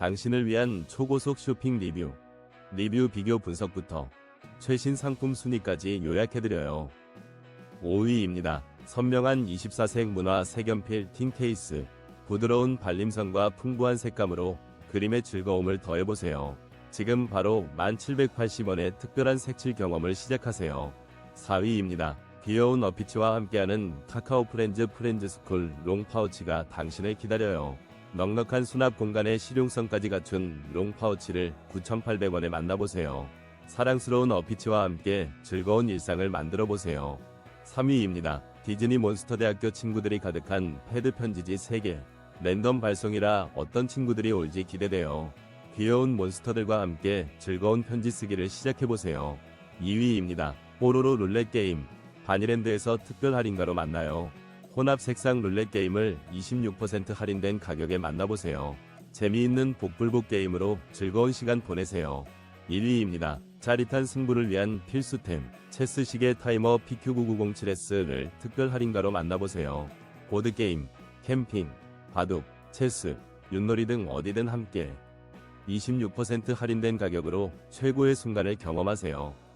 당신을 위한 초고속 쇼핑 리뷰, 리뷰 비교 분석부터 최신 상품 순위까지 요약해드려요. 5위입니다. 선명한 24색 문화 색연필 틴 케이스. 부드러운 발림성과 풍부한 색감으로 그림의 즐거움을 더해보세요. 지금 바로 1780원의 특별한 색칠 경험을 시작하세요. 4위입니다. 귀여운 어피치와 함께하는 카카오 프렌즈 프렌즈 스쿨 롱 파우치가 당신을 기다려요. 넉넉한 수납 공간에 실용성까지 갖춘 롱 파우치를 9,800원에 만나보세요. 사랑스러운 어피치와 함께 즐거운 일상을 만들어 보세요. 3위입니다. 디즈니 몬스터 대학교 친구들이 가득한 패드 편지지 3개. 랜덤 발송이라 어떤 친구들이 올지 기대돼요. 귀여운 몬스터들과 함께 즐거운 편지 쓰기를 시작해보세요. 2위입니다. 뽀로로 룰렛 게임. 바니랜드에서 특별 할인가로 만나요. 혼합 색상 룰렛 게임을 26% 할인된 가격에 만나보세요. 재미있는 복불복 게임으로 즐거운 시간 보내세요. 1위입니다. 짜릿한 승부를 위한 필수템, 체스 시계 타이머 PQ99007S를 특별 할인가로 만나보세요. 보드게임, 캠핑, 바둑, 체스, 윷놀이 등 어디든 함께 26% 할인된 가격으로 최고의 순간을 경험하세요.